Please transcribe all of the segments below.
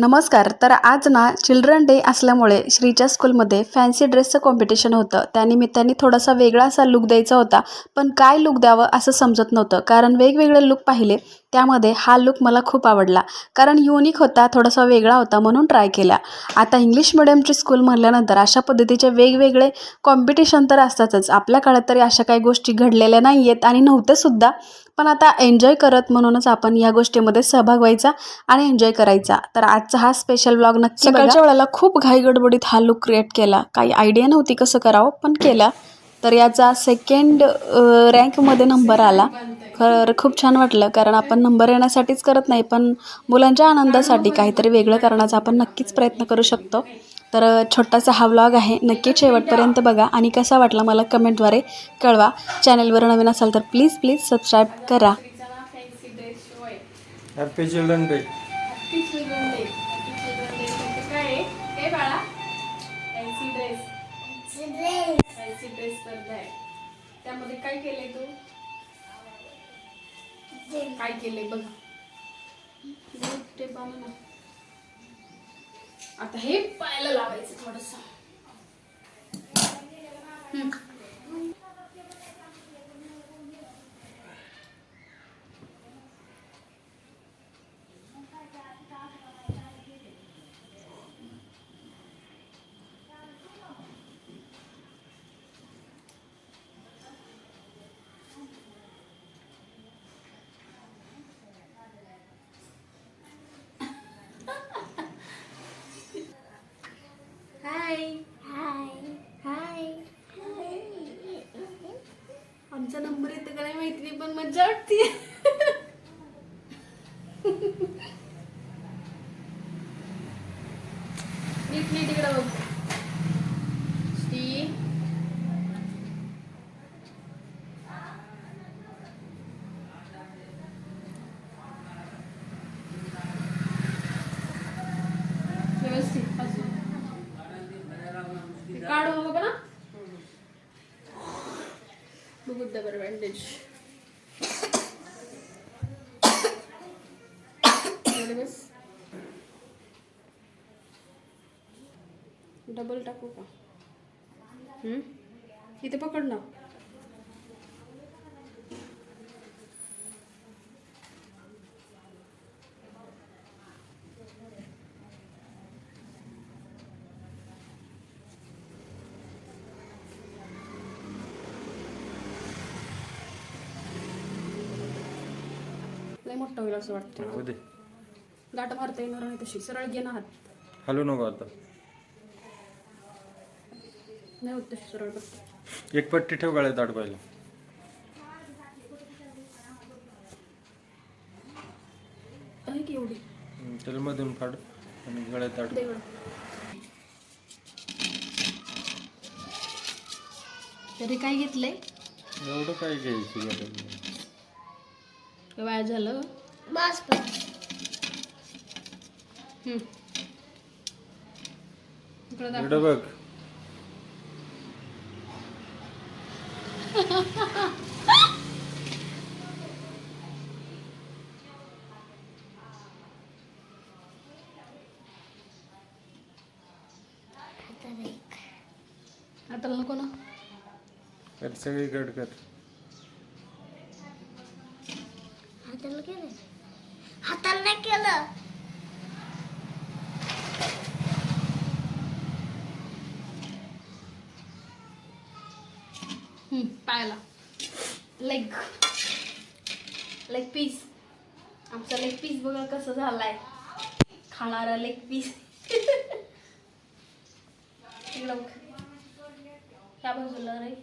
नमस्कार. तर आज ना चिल्ड्रन डे असल्यामुळे श्रीच्या स्कूलमध्ये फॅन्सी ड्रेसचं कॉम्पिटिशन होतं. त्यानिमित्ताने थोडासा वेगळा असा लुक द्यायचा होता. पण काय लुक द्यावं असं समजत नव्हतं. कारण वेगवेगळे लुक पाहिले. त्यामध्ये हा लुक मला खूप आवडला. कारण युनिक होता थोडासा वेगळा होता म्हणून ट्राय केला. आता इंग्लिश मिडियमची स्कूल म्हणल्यानंतर अशा पद्धतीचे वेगवेगळे कॉम्पिटिशन तर असतातच. आपल्या काळात तरी अशा काही गोष्टी घडलेल्या नाही आहेत आणि नव्हत्यासुद्धा पण आता एन्जॉय करत म्हणूनच आपण या गोष्टीमध्ये सहभाग व्हायचा आणि एन्जॉय करायचा. तर आजचा हा स्पेशल ब्लॉग नक्की सकाळच्या वेळेला खूप घाई गडबडीत हा लुक क्रिएट केला. काही आयडिया नव्हती कसं करावं पण केला. तर याचा सेकंड रँकमध्ये नंबर आला. खरं खूप छान वाटलं कारण आपण नंबर येण्यासाठीच करत नाही पण मुलांच्या आनंदासाठी काहीतरी वेगळं करण्याचा आपण नक्कीच प्रयत्न करू शकतो. तर छोटासा हा व्लॉग आहे नक्की शेवटपर्यंत बघा आणि कसा वाटला मला कमेंटद्वारे कळवा. चॅनलवर नवीन असाल तर प्लीज प्लीज सबस्क्राईब करा. हॅपी चिल्ड्रन डे त्यामध्ये काय केलंय तू? काय केलंय बघा. ते पाहू ना आता हे पायाला लावायचं थोडस हाय हाय हाय आमचा नंबर येतो का नाही माहिती नाही पण मज्जा वाटते. नीट नीट इकडे बघ श्री व्यवस्थित अजून ते काढू बघ ना बघू द्या डबल टाकू का इथे पकड ना लय मोठं होईल असं वाटतं होऊ दे. गाठ मारता येणार नाही तशी. सरळ घे ना हात. हलू नको आता. नाही होत तशी सरळ बघ. एक पट्टी ठेव गाळ्यात अडवायला आहे की एवढी? हम्म, त्याला मधून फाड आणि गळ्यात अडव तरी काय घेतलंय? एवढं काय घ्यायची गरज नाही. हे वाया झालं? बस. इकडं बघ. हाताला नको ना कर सगळीकडे कर हाताला केलं हाताला नाही केलं. हम्म, पायाला. लेग लेग पीस आमचा लेग पीस बघा कसं झालाय. खाणारा लेग. पीस इकडं बाजूला रे.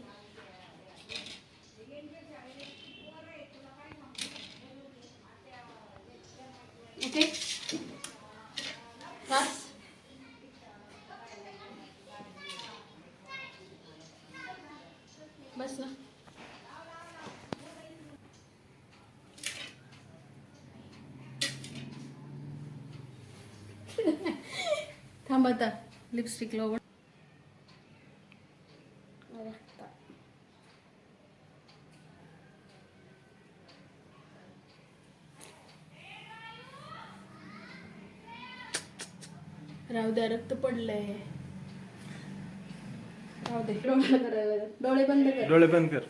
ओके? बस बस ना. थांब लिपस्टिक लावून राहू द्या रक्त पडलंय. राहू दे. डोळे करायला डोळे बंद कर. डोळे बंद कर.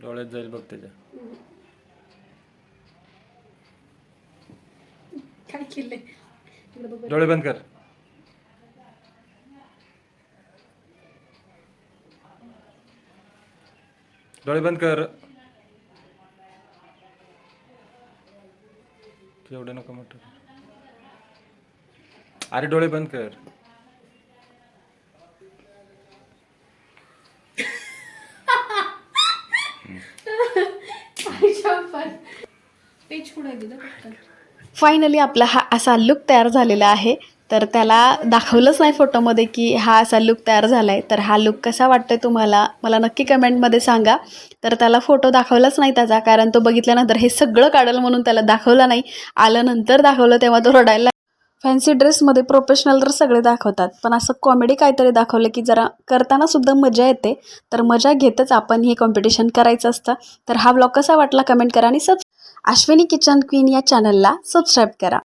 डोळ्यात जाईल बघ त्याच्या. काय केलंय. डोळे बंद कर. डोळे बंद कर. एवढं नको मोठं अरे डोळे बंद कर. पेज कुठं आहे तुझं. फायनली आपला हा असा लुक तयार झालेला आहे. तर त्याला दाखवलंच नाही फोटोमध्ये की हा असा लुक तयार झाला आहे तर हा लुक कसा वाटतोय तुम्हाला? मला नक्की कमेंटमध्ये सांगा. तर त्याला फोटो दाखवलाच नाही त्याचा कारण तो बघितल्यानंतर हे सगळं काढलं म्हणून त्याला दाखवलं नाही. आल्यानंतर दाखवलं तेव्हा तो रडायला फॅन्सी ड्रेसमध्ये प्रोफेशनल तर सगळे दाखवतात. पण असं कॉमेडी काहीतरी दाखवलं की जरा करताना सुद्धा मजा येते. तर मजा घेतच आपण हे कॉम्पिटिशन करायचं असतं. तर हा ब्लॉग कसा वाटला कमेंट करा आणि सब अश्विनी किचन क्वीन या चॅनलला सबस्क्राईब करा.